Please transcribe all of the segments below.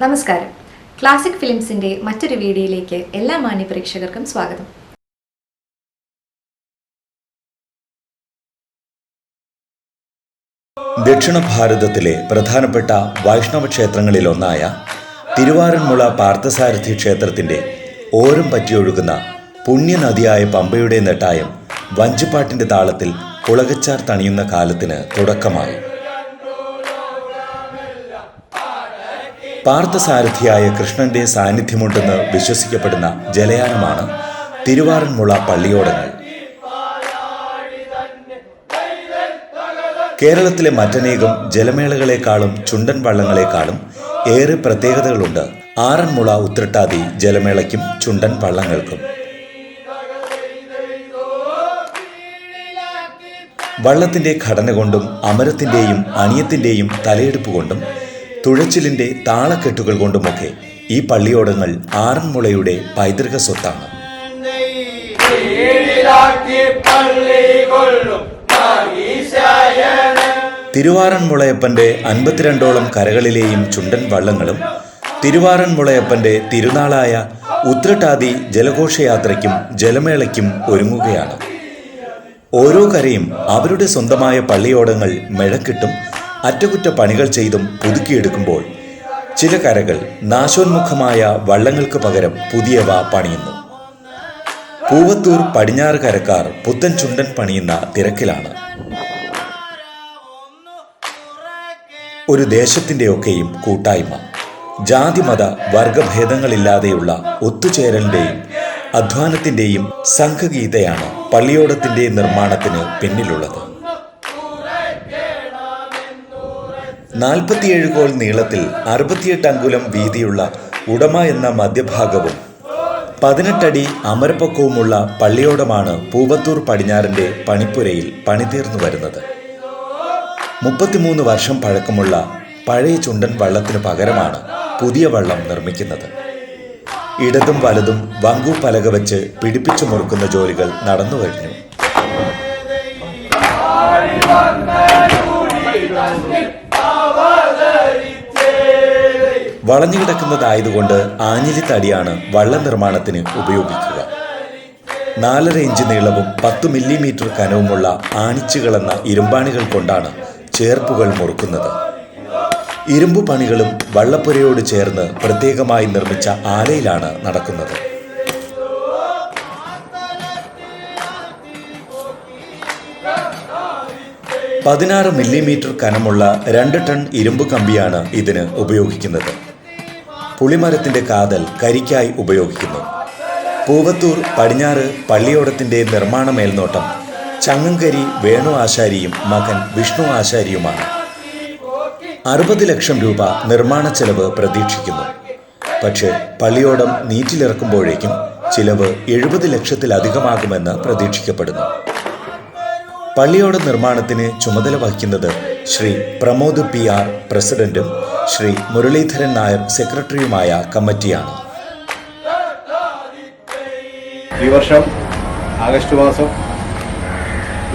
നമസ്കാരം. ക്ലാസിക് ഫിലിംസിന്റെ മറ്റൊരു വീഡിയോയിലേക്ക് എല്ലാ മാന്യ പ്രേക്ഷകർക്കും സ്വാഗതം. ദക്ഷിണ ഭാരതത്തിലെ പ്രധാനപ്പെട്ട വൈഷ്ണവ ക്ഷേത്രങ്ങളിലൊന്നായ തിരുവാറന്മുള പാർത്ഥസാരഥി ക്ഷേത്രത്തിന്റെ ഓരം പറ്റിയൊഴുകുന്ന പുണ്യനദിയായ പമ്പയുടെ നെട്ടായം വഞ്ചിപ്പാട്ടിന്റെ താളത്തിൽ കുളകച്ചാർ തണിയുന്ന കാലത്തിന് തുടക്കമായി. പാർത്ഥസാരഥിയായ കൃഷ്ണന്റെ സാന്നിധ്യമുണ്ടെന്ന് വിശ്വസിക്കപ്പെടുന്ന ജലയാനമാണ് തിരുവാറന്മുള പള്ളിയോടങ്ങൾ. കേരളത്തിലെ മറ്റനേകം ജലമേളകളെക്കാളും ചുണ്ടൻ വള്ളങ്ങളെക്കാളും ഏറെ പ്രത്യേകതകളുണ്ട് ആറന്മുള ഉത്രട്ടാതി ജലമേളയ്ക്കും ചുണ്ടൻ വള്ളങ്ങൾക്കും. വള്ളത്തിന്റെ ഘടന കൊണ്ടും അമരത്തിന്റെയും അണിയത്തിന്റെയും തലയെടുപ്പ് കൊണ്ടും തുഴച്ചിലിന്റെ താളക്കെട്ടുകൾ കൊണ്ടുമൊക്കെ ഈ പള്ളിയോടങ്ങൾ ആറന്മുളയുടെ പൈതൃക സ്വത്താണ്. തിരുവാറന്മുളയപ്പന്റെ അൻപത്തിരണ്ടോളം കരകളിലെയും ചുണ്ടൻ വള്ളങ്ങളും തിരുവാറന്മുളയപ്പന്റെ തിരുനാളായ ഉത്രട്ടാതി ജലഘോഷയാത്രയ്ക്കും ജലമേളയ്ക്കും ഒരുങ്ങുകയാണ്. ഓരോ കരയും അവരുടെ സ്വന്തമായ പള്ളിയോടങ്ങൾ മെഴക്കിട്ടും അറ്റകുറ്റപ്പണികൾ ചെയ്തും പുതുക്കിയെടുക്കുമ്പോൾ ചില കരകൾ നാശോന്മുഖമായ വള്ളങ്ങൾക്ക് പകരം പുതിയവ പണിയുന്നു. പൂവത്തൂർ പടിഞ്ഞാറ് കരക്കാർ പുത്തൻ ചുണ്ടൻ പണിയുന്ന തിരക്കിലാണ്. ഒരു ദേശത്തിന്റെയൊക്കെയും കൂട്ടായ്മ ജാതിമത വർഗഭേദങ്ങളില്ലാതെയുള്ള ഒത്തുചേരലിന്റെയും അധ്വാനത്തിന്റെയും സംഘഗീതയാണ് പള്ളിയോടത്തിന്റെ നിർമ്മാണത്തിന് പിന്നിലുള്ളത്. നാൽപ്പത്തിയേഴ് കോൾ നീളത്തിൽ അറുപത്തിയെട്ട് അങ്കുലം വീതിയുള്ള ഉടമ എന്ന മധ്യഭാഗവും പതിനെട്ടടി അമരപ്പൊക്കവുമുള്ള പള്ളിയോടമാണ് പൂവത്തൂർ പടിഞ്ഞാറിന്റെ പണിപ്പുരയിൽ പണിതീർന്നു വരുന്നത്. മുപ്പത്തിമൂന്ന് വർഷം പഴക്കമുള്ള പഴയ ചുണ്ടൻ വള്ളത്തിനു പകരമാണ് പുതിയ വള്ളം നിർമ്മിക്കുന്നത്. ഇടതും വലതും വങ്കു പലക വെച്ച് പിടിപ്പിച്ചു മുറുക്കുന്ന ജോലികൾ നടന്നു കഴിഞ്ഞു. വളഞ്ഞു കിടക്കുന്നതായതുകൊണ്ട് ആഞ്ഞിലിത്തടിയാണ് വള്ളം നിർമ്മാണത്തിന് ഉപയോഗിക്കുക. നാലര ഇഞ്ച് നീളവും പത്ത് മില്ലിമീറ്റർ കനവുമുള്ള ആണിച്ചുകളെന്ന ഇരുമ്പാണികൾ കൊണ്ടാണ് ചേർപ്പുകൾ മുറുക്കുന്നത്. ഇരുമ്പു പണികളും വള്ളപ്പുരയോട് ചേർന്ന് പ്രത്യേകമായി നിർമ്മിച്ച ആലയിലാണ് നടക്കുന്നത്. പതിനാറ് മില്ലിമീറ്റർ കനമുള്ള രണ്ട് ടൺ ഇരുമ്പ് കമ്പിയാണ് ഇതിന് ഉപയോഗിക്കുന്നത്. പുളിമരത്തിന്റെ കാതൽ കരിക്കായി ഉപയോഗിക്കുന്നു. പൂവത്തൂർ പടിഞ്ഞാറ് പള്ളിയോടത്തിന്റെ നിർമ്മാണ മേൽനോട്ടം ചങ്ങങ്കരി വേണു ആശാരിയും മകൻ വിഷ്ണു ആശാരിയുമാണ്. അറുപത് ലക്ഷം രൂപ നിർമ്മാണ ചെലവ് പ്രതീക്ഷിക്കുന്നു. പക്ഷേ പള്ളിയോടം നീറ്റിലിറക്കുമ്പോഴേക്കും ചിലവ് എഴുപത് ലക്ഷത്തിലധികമാകുമെന്ന് പ്രതീക്ഷിക്കപ്പെടുന്നു. പള്ളിയോട നിർമ്മാണത്തിന് ചുമതല വഹിക്കുന്നത് ശ്രീ പ്രമോദ് പി ആർ പ്രസിഡന്റും ശ്രീ മുരളീധരൻ നായർ സെക്രട്ടറിയുമായ കമ്മിറ്റിയാണ്. ഈ വർഷം ആഗസ്റ്റ് മാസം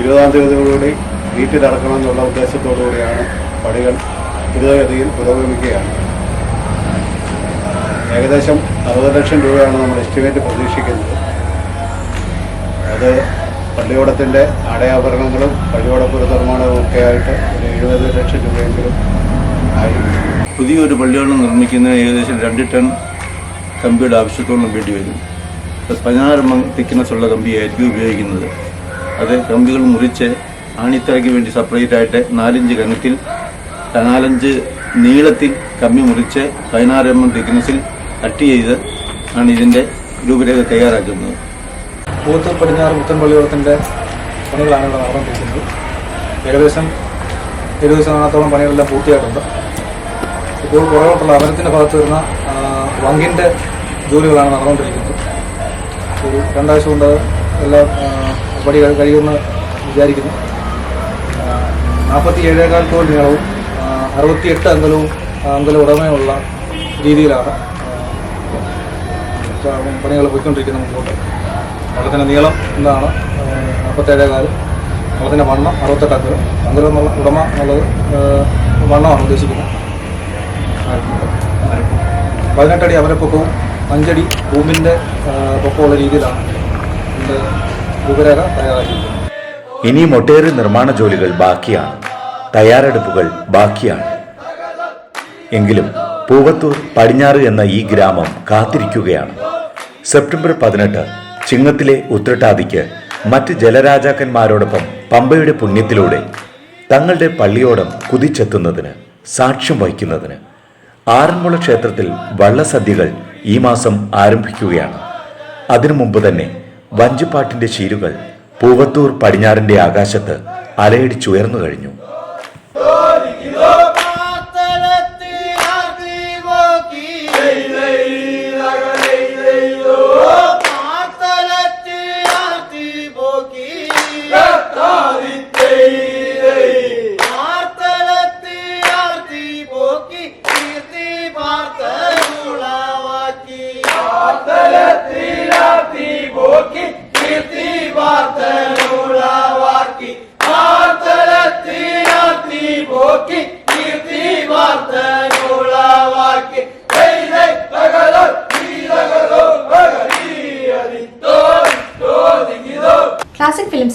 ഇരുപതാം തീയതിയോടുകൂടി വീട്ടിലിറക്കണമെന്നുള്ള ഉദ്ദേശത്തോടുകൂടിയാണ് പണികൾ ദ്രുതഗതിയിൽ പുരോഗമിക്കുകയാണ്. ഏകദേശം അറുപത് ലക്ഷം രൂപയാണ് നമ്മൾ എസ്റ്റിമേറ്റ് പ്രതീക്ഷിക്കുന്നത്. അത് പള്ളിയോടത്തിന്റെ അടയാഭരണങ്ങളും പള്ളിയോടപ്പുര നിർമ്മാണവും ഒക്കെ ആയിട്ട് ഒരു എഴുപത് ലക്ഷം രൂപയെങ്കിലും ആയി. പുതിയൊരു പള്ളിയോടം നിർമ്മിക്കുന്നതിന് ഏകദേശം രണ്ട് ടൺ കമ്പിയുടെ ആവശ്യത്തോളം വേണ്ടി വരും. പതിനാറ് മങ് തിക്നെസ് ഉള്ള കമ്പിയായിരിക്കും ഉപയോഗിക്കുന്നത്. അത് കമ്പികൾ മുറിച്ച് ആണിത്തറയ്ക്ക് വേണ്ടി സെപ്പറേറ്റ് ആയിട്ട് നാലിഞ്ച് കനത്തിൽ നാലഞ്ച് നീളത്തിൽ കമ്പി മുറിച്ച് പതിനാറ് എം എം തിക്നസിൽ കട്ട് ചെയ്ത് ആണ് ഇതിന്റെ രൂപരേഖ തയ്യാറാക്കുന്നത്. പൂത്തൂർ പടിഞ്ഞാറ് പുത്തൻപള്ളിയോളത്തിന്റെ പണികളാണ് ഇവിടെ നടന്നുകൊണ്ടിരിക്കുന്നത്. ഏകദേശം എഴുപത് ശതമാനത്തോളം പണികളെല്ലാം പൂർത്തിയായിട്ടുണ്ട്. ഇപ്പോൾ പുറകോട്ടുള്ള അമരത്തിന്റെ ഭാഗത്ത് വരുന്ന വങ്കിന്റെ ജോലികളാണ് നടന്നുകൊണ്ടിരിക്കുന്നത്. ഒരു രണ്ടാഴ്ച കൊണ്ട് എല്ലാം പടികൾ കഴിയുമെന്ന് വിചാരിക്കുന്നു. നാൽപ്പത്തി ഏഴേകാൽ കോൽ നീളവും അറുപത്തി അറുപത്തിയെട്ട് അങ്കലവും അംഗല ഉടമയുള്ള രീതിയിലാണ് പണികൾ പോയിക്കൊണ്ടിരിക്കുന്നത് മുമ്പോട്ട്. വെള്ളത്തിന്റെ നീളം എന്താണ്? നാൽപ്പത്തേഴേ കാൽ. വെള്ളത്തിന്റെ വണ്ണം അറുപത്തെട്ട് അങ്കലം അങ്കലം എന്നുള്ള ഉടമ എന്നുള്ളത് വണ്ണമാണ് ഉദ്ദേശിക്കുന്നത്. പതിനെട്ടടി അവരപ്പൊക്കവും അഞ്ചടി ഭൂമിന്റെ പൊക്കമുള്ള രീതിയിലാണ് ഇതിന്റെ രൂപരേഖ തയ്യാറാക്കിയിരിക്കുന്നത്. ഇനിയും ഒട്ടേറെ നിർമ്മാണ ജോലികൾ ബാക്കിയാണ്. തയ്യാറെടുപ്പുകൾ ബാക്കിയാണ്. എങ്കിലും പൂവത്തൂർ പടിഞ്ഞാറ് എന്ന ഈ ഗ്രാമം കാത്തിരിക്കുകയാണ്. സെപ്റ്റംബർ പതിനെട്ട് ചിങ്ങത്തിലെ ഉത്രട്ടാതിക്ക് മറ്റ് ജലരാജാക്കന്മാരോടൊപ്പം പമ്പയുടെ പുണ്യത്തിലൂടെ തങ്ങളുടെ പള്ളിയോടം കുതിച്ചെത്തുന്നതിന് സാക്ഷ്യം വഹിക്കുന്നതിന് ആറന്മുള ക്ഷേത്രത്തിൽ വള്ളസദ്യകൾ ഈ മാസം ആരംഭിക്കുകയാണ്. അതിനു മുമ്പ് തന്നെ വഞ്ചിപ്പാട്ടിന്റെ ശീലുകൾ പൂവത്തൂർ പടിഞ്ഞാറിന്റെ ആകാശത്ത് അലയടിച്ചുയർന്നു കഴിഞ്ഞു.